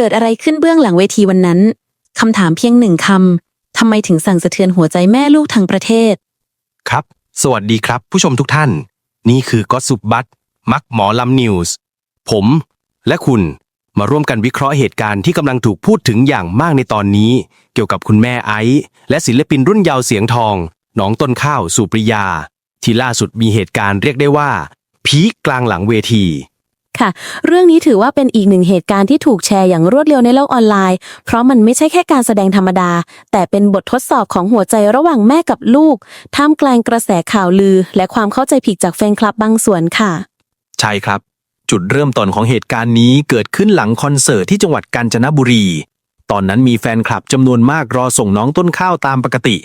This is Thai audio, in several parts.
เกิดอะไรขึ้นเบื้องหลังเวทีวันนั้นคำถามเพียงหนึ่งคำทำไมถึงสั่งสะเทือนหัวใจแม่ลูกทั้งประเทศ ครับ สวัสดีครับ ผู้ชมทุกท่าน นี่คือก็สุบบัตมักหมอลำนิวส์ผม และคุณมาร่วมกันวิเคราะห์เหตุการณ์ที่กำลังถูกพูดถึงอย่างมากในตอนนี้ เกี่ยวกับคุณแม่ไอซ์และศิลปินรุ่นยาวเสียงทอง น้องต้นข้าวสุปริยา ที่ล่าสุดมีเหตุการณ์เรียกได้ว่า พีคกลางหลังเวที ค่ะ เรื่องนี้ถือว่าเป็นอีกหนึ่งเหตุการณ์ที่ถูกแชร์อย่างรวดเร็วในโลกออนไลน์ เพราะมันไม่ใช่แค่การแสดงธรรมดา แต่เป็นบททดสอบของหัวใจระหว่างแม่กับลูก ท่ามกลางกระแสข่าวลือ และความเข้าใจผิดจากแฟนคลับบางส่วนค่ะ ใช่ครับ จุดเริ่มต้นของเหตุการณ์นี้เกิดขึ้นหลังคอนเสิร์ตที่จังหวัดกาญจนบุรี ตอนนั้นมีแฟนคลับจำนวนมากรอส่งน้องต้นข้าวตามปกติ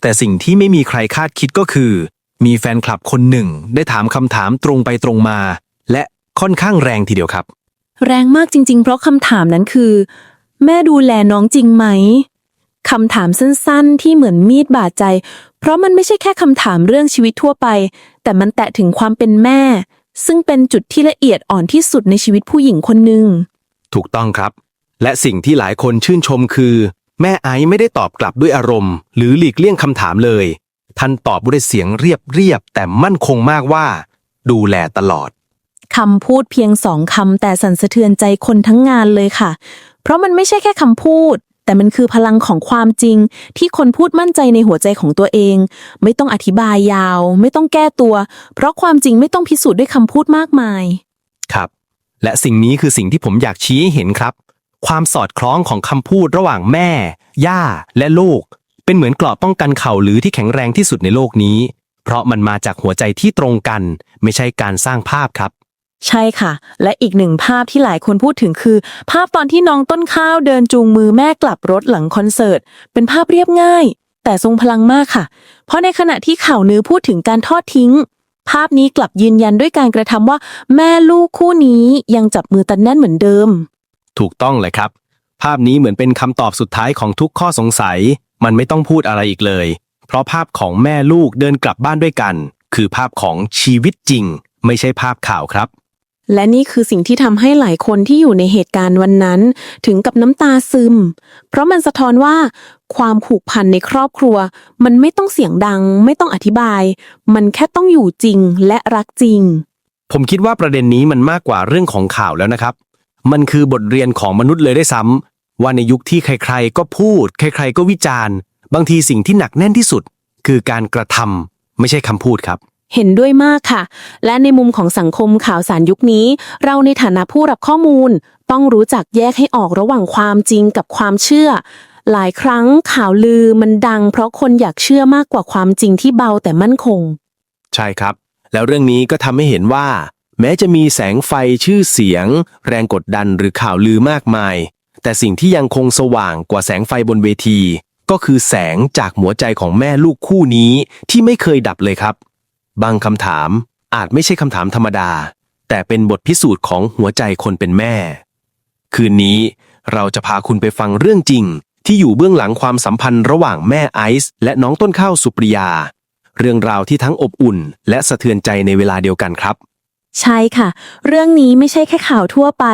แต่สิ่งที่ไม่มีใครคาดคิดก็คือ มีแฟนคลับคนหนึ่ง ได้ถามคำถามตรงไปตรงมา และ ค่อนข้างแรงทีเดียวครับ แรงมากจริง ๆ เพราะคำถามนั้นคือ แม่ดูแลน้องจริงไหมคำถามสั้นๆ ที่เหมือนมีดบาดใจ เพราะมันไม่ใช่แค่คำถามเรื่องชีวิตทั่วไป แต่มันแตะถึงความเป็นแม่ ซึ่งเป็นจุดที่ละเอียดอ่อนที่สุดในชีวิตผู้หญิงคนหนึ่งถูกต้องครับ และสิ่งที่หลายคนชื่นชมคือ แม่ไอซ์ไม่ได้ตอบกลับด้วยอารมณ์ หรือหลีกเลี่ยงคำถามเลยท่านตอบด้วยเสียงเรียบเรียบๆแต่มั่นคงมากว่า ดูแลตลอด คำพูดเพียงสองคำแต่สั่นสะเทือนใจคนทั้งงานเลยค่ะ เพราะมันไม่ใช่แค่คำพูด แต่มันคือพลังของความจริง ที่คนพูดมั่นใจในหัวใจของตัวเอง ไม่ต้องอธิบายยาว ไม่ต้องแก้ตัว เพราะความจริงไม่ต้องพิสูจน์ด้วยคำพูดมากมาย ครับ และสิ่งนี้คือสิ่งที่ผมอยากชี้ให้เห็นครับ ความสอดคล้องของคำพูดระหว่างแม่ ย่า และลูก เป็นเหมือนเกราะป้องกันเข่าหรือที่แข็งแรงที่สุดในโลกนี้ เพราะมันมาจากหัวใจที่ตรงกัน ไม่ใช่การสร้างภาพครับ ใช่ค่ะ และอีกหนึ่งภาพที่หลายคนพูดถึงคือ ภาพตอนที่น้องต้นข้าวเดินจูงมือแม่กลับรถหลังคอนเสิร์ต เป็นภาพเรียบง่าย แต่ทรงพลังมากค่ะ เพราะในขณะที่ข่าวนือพูดถึงการทอดทิ้ง ภาพนี้กลับยืนยันด้วยการกระทำว่า แม่ลูกคู่นี้ยังจับมือตันแน่นเหมือนเดิม ถูกต้องเลยครับ ภาพนี้เหมือนเป็นคำตอบสุดท้ายของทุกข้อสงสัย มันไม่ต้องพูดอะไรอีกเลย เพราะภาพของแม่ลูกเดินกลับบ้านด้วยกัน คือภาพของชีวิตจริง ไม่ใช่ภาพข่าวครับ และนี่คือสิ่งที่ทำให้หลายคนที่อยู่ในเหตุการณ์วันนั้น ถึงกับน้ำตาซึม เพราะมันสะท้อนว่า ความผูกพันในครอบครัว มันไม่ต้องเสียงดัง ไม่ต้องอธิบาย มันแค่ต้องอยู่จริงและรักจริง ผมคิดว่าประเด็นนี้มันมากกว่าเรื่องของข่าวแล้วนะครับ มันคือบทเรียนของมนุษย์เลยได้ซ้ำว่าในยุคที่ใครๆ ก็พูด ใคร ๆ ก็วิจารณ์ บางทีสิ่งที่หนักแน่นที่สุด คือการกระทำไม่ใช่คำพูดครับ เห็นด้วยมากค่ะ และในมุมของสังคมข่าวสารยุคนี้ เราในฐานะผู้รับข้อมูล ต้องรู้จักแยกให้ออกระหว่างความจริงกับความเชื่อ หลายครั้งข่าวลือมันดัง เพราะคนอยากเชื่อมากกว่าความจริงที่เบาแต่มั่นคง ใช่ครับ แล้วเรื่องนี้ก็ทำให้เห็นว่า แม้จะมีแสงไฟชื่อเสียง แรงกดดันหรือข่าวลือมากมาย แต่สิ่งที่ยังคงสว่างกว่าแสงไฟบนเวที ก็คือแสงจากหัวใจของแม่ลูกคู่นี้ที่ไม่เคยดับเลยครับ บางคำถามอาจไม่ใช่คำถามธรรมดา แต่เป็นบทพิสูจน์ของหัวใจคนเป็นแม่ คืนนี้เราจะพาคุณไปฟังเรื่องจริง ที่อยู่เบื้องหลังความสัมพันธ์ระหว่างแม่ไอซ์และน้องต้นข้าวสุปริยา เรื่องราวที่ทั้งอบอุ่น และสะเทือนใจในเวลาเดียวกันครับใช่ค่ะ เรื่องนี้ไม่ใช่แค่ข่าวทั่วไป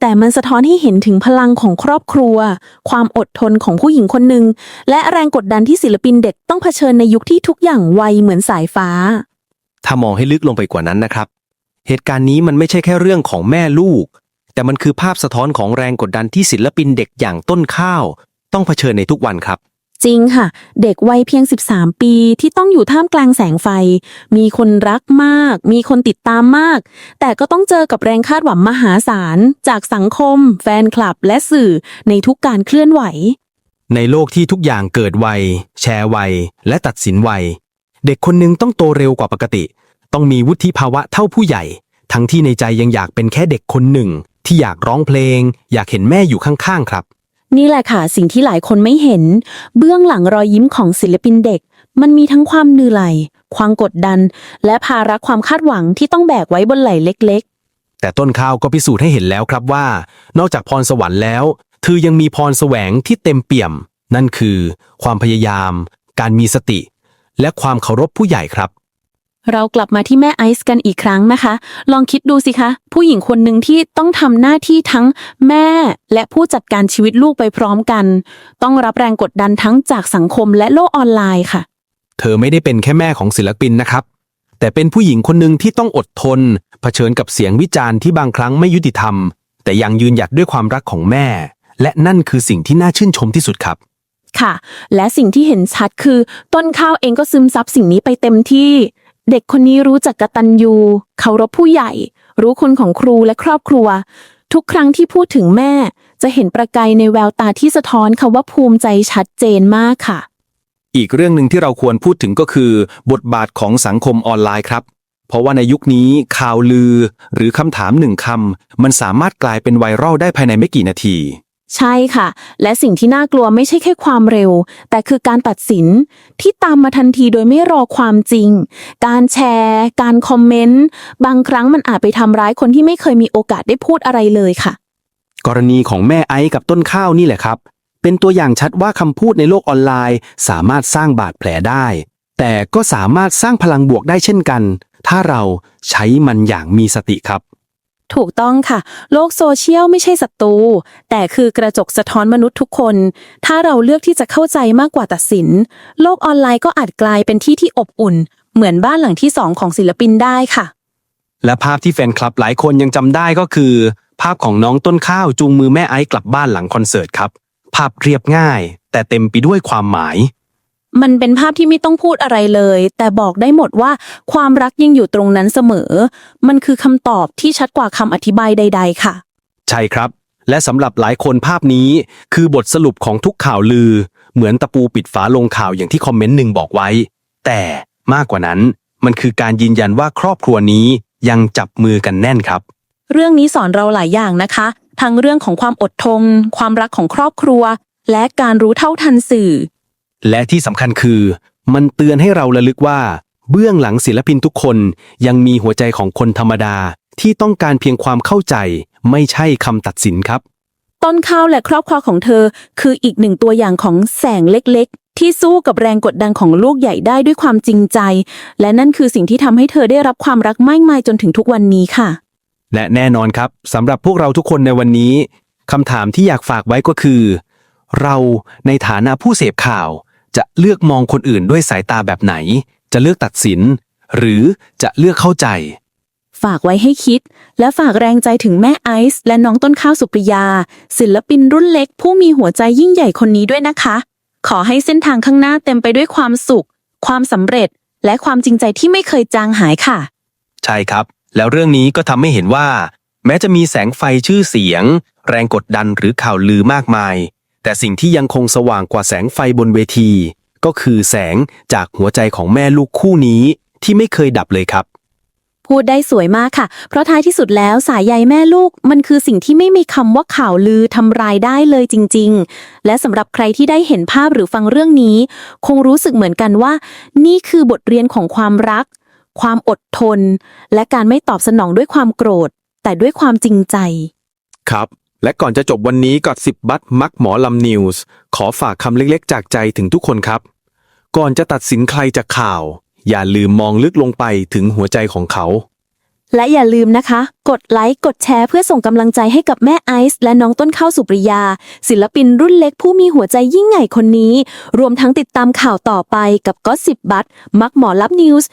แต่มันสะท้อนให้เห็นถึงพลังของครอบครัว ความอดทนของผู้หญิงคนหนึ่ง และแรงกดดันที่ศิลปินเด็กต้องเผชิญในยุคที่ทุกอย่างไวเหมือนสายฟ้า ถ้ามองให้ลึกลงไปกว่านั้นนะครับ เหตุการณ์นี้มันไม่ใช่แค่เรื่องของแม่ลูก แต่มันคือภาพสะท้อนของแรงกดดันที่ศิลปินเด็กอย่างต้นข้าว ต้องเผชิญในทุกวันครับ จริงค่ะ เด็กวัยเพียง 13 ปีที่ต้องอยู่ท่ามกลางแสงไฟ มีคนรักมาก มีคนติดตามมาก แต่ก็ต้องเจอกับแรงคาดหวังมหาศาล จากสังคม แฟนคลับ และสื่อในทุกการเคลื่อนไหว ในโลกที่ทุกอย่างเกิดไว แชร์ไว และตัดสินไว เด็กคนหนึงต้องโตเร็วกว่าปกติ ต้องมีวุฒิภาวะเท่าผู้ใหญ่ ทั้งที่ในใจยังอยากเป็นแค่เด็กคนหนึ่ง ที่อยากร้องเพลง อยากเห็นแม่อยู่ข้างๆครับ นี่แหละค่ะสิ่งที่หลายคนไม่เห็น เบื้องหลังรอยยิ้มของศิลปินเด็ก มันมีทั้งความเหนื่อย ความกดดัน และภาระความคาดหวังที่ต้องแบกไว้บนไหล่เล็กแต่ต้นข้าวก็พิสูจน์ให้เห็นแล้วครับว่า นอกจากพรสวรรค์แล้วเธอยังมีพรแสวงที่เต็มเปี่ยม นั่นคือ ความพยายาม การมีสติ และความเคารพผู้ใหญ่ครับ เรากลับมาที่แม่ไอซ์กันอีกครั้งนะคะ ลองคิดดูสิคะ ผู้หญิงคนหนึ่งที่ต้องทำหน้าที่ทั้งแม่และผู้จัดการชีวิตลูกไปพร้อมกัน ต้องรับแรงกดดันทั้งจากสังคมและโลกออนไลน์ค่ะ เธอไม่ได้เป็นแค่แม่ของศิลปินนะครับ แต่เป็นผู้หญิงคนหนึ่งที่ต้องอดทน เผชิญกับเสียงวิจารณ์ที่บางครั้งไม่ยุติธรรม แต่ยังยืนหยัดด้วยความรักของแม่ และนั่นคือสิ่งที่น่าชื่นชมที่สุดครับ ค่ะ และสิ่งที่เห็นชัดคือ ต้นข้าวเองก็ซึมซับสิ่งนี้ไปเต็มที่ เด็กคนนี้รู้จักกตัญญูเคารพผู้ใหญ่ รู้คุณของครูและครอบครัว ทุกครั้งที่พูดถึงแม่ จะเห็นประกายในแววตาที่สะท้อนคำว่าภูมิใจชัดเจนมากค่ะ อีกเรื่องหนึ่งที่เราควรพูดถึงก็คือ บทบาทของสังคมออนไลน์ครับ เพราะว่าในยุคนี้ข่าวลือ หรือคำถามหนึ่งคำมันสามารถกลายเป็นไวรัลได้ภายในไม่กี่นาที ใช่ค่ะ และสิ่งที่น่ากลัวไม่ใช่แค่ความเร็ว แต่คือการตัดสินที่ตามมาทันทีโดยไม่รอความจริง การแชร์ การคอมเมนต์ บางครั้งมันอาจไปทำร้ายคนที่ไม่เคยมีโอกาสได้พูดอะไรเลยค่ะ กรณีของแม่ไอซ์กับต้นข้าวนี่แหละครับ เป็นตัวอย่างชัดว่าคำพูดในโลกออนไลน์ สามารถสร้างบาดแผลได้ แต่ก็สามารถสร้างพลังบวกได้เช่นกัน ถ้าเราใช้มันอย่างมีสติครับ ถูกต้องค่ะ โลกโซเชียลไม่ใช่ศัตรูแต่คือกระจกสะท้อนมนุษย์ทุกคน ถ้าเราเลือกที่จะเข้าใจมากกว่าตัดสิน โลกออนไลน์ก็อาจกลายเป็นที่ที่อบอุ่น เหมือนบ้านหลังที่สองของศิลปินได้ค่ะ และภาพที่แฟนคลับหลายคนยังจำได้ก็คือ ภาพของน้องต้นข้าวจูงมือแม่ไอซ์กลับบ้านหลังคอนเสิร์ตครับ ภาพเรียบง่าย แต่เต็มไปด้วยความหมาย มันเป็นภาพที่ไม่ต้องพูดอะไรเลย แต่บอกได้หมดว่าความรักยังอยู่ตรงนั้นเสมอ มันคือคำตอบที่ชัดกว่าคำอธิบายใด ๆ ค่ะ ใช่ครับ และสำหรับหลายคนภาพนี้ คือบทสรุปของทุกข่าวลือ เหมือนตะปูปิดฝาลงข่าวอย่างที่คอมเมนต์หนึ่งบอกไว้ แต่มากกว่านั้น มันคือการยืนยันว่าครอบครัวนี้ยังจับมือกันแน่นครับ เรื่องนี้สอนเราหลายอย่างนะคะ ทั้งเรื่องของความอดทน ความรักของครอบครัว และการรู้เท่าทันสื่อ และที่สำคัญคือ มันเตือนให้เราระลึกว่า เบื้องหลังศิลปินทุกคนยังมีหัวใจของคนธรรมดาที่ต้องการเพียงความเข้าใจ ไม่ใช่คำตัดสินครับ ต้นข้าวและครอบครัวของเธอ คืออีกหนึ่งตัวอย่างของแสงเล็กๆ ที่สู้กับแรงกดดันของลูกใหญ่ได้ด้วยความจริงใจ และนั่นคือสิ่งที่ทำให้เธอได้รับความรักไม่มายจนถึงทุกวันนี้ค่ะ และแน่นอนครับสำหรับพวกเราทุกคนในวันนี้คำถามที่อยากฝากไว้ก็คือ เราในฐานะผู้เสพข่าว จะเลือกมองคนอื่นด้วยสายตาแบบไหน จะเลือกตัดสิน หรือจะเลือกเข้าใจ ฝากไว้ให้คิด และฝากแรงใจถึงแม่ไอซ์และน้องต้นข้าวสุปริยา ศิลปินรุ่นเล็กผู้มีหัวใจยิ่งใหญ่คนนี้ด้วยนะคะ ขอให้เส้นทางข้างหน้าเต็มไปด้วยความสุข ความสำเร็จ และความจริงใจที่ไม่เคยจางหายค่ะ ใช่ครับ แล้วเรื่องนี้ก็ทำให้เห็นว่า แม้จะมีแสงไฟชื่อเสียง แรงกดดันหรือข่าวลือมากมาย แต่สิ่งที่ยังคงสว่างกว่าแสงไฟบนเวที ก็คือแสงจากหัวใจของแม่ลูกคู่นี้ที่ไม่เคยดับเลยครับ พูดได้สวยมากค่ะ เพราะท้ายที่สุดแล้วสายใยแม่ลูก มันคือสิ่งที่ไม่มีคำว่าข่าวลือทำรายได้เลยจริง ๆ และสำหรับใครที่ได้เห็นภาพหรือฟังเรื่องนี้ คงรู้สึกเหมือนกันว่า นี่คือบทเรียนของความรัก ความอดทน และการไม่ตอบสนองด้วยความโกรธ แต่ด้วยความจริงใจ ครับ และก่อนจะจบวันนี้กับ10บัตมักหมอลำนิวส์ขอฝากคำเล็กๆ จากใจถึงทุกคนครับ ก่อนจะตัดสินใครจากข่าว อย่าลืมมองลึกลงไปถึงหัวใจของเขา และอย่าลืมนะคะ กดไลค์ กดแชร์เพื่อส่งกำลังใจให้กับแม่ไอซ์และน้องต้นข้าวสุปริยา ศิลปินรุ่นเล็กผู้มีหัวใจยิ่งใหญ่คนนี้ รวมทั้งติดตามข่าวต่อไปกับก็สิบบัตมักหมอลับนิวส์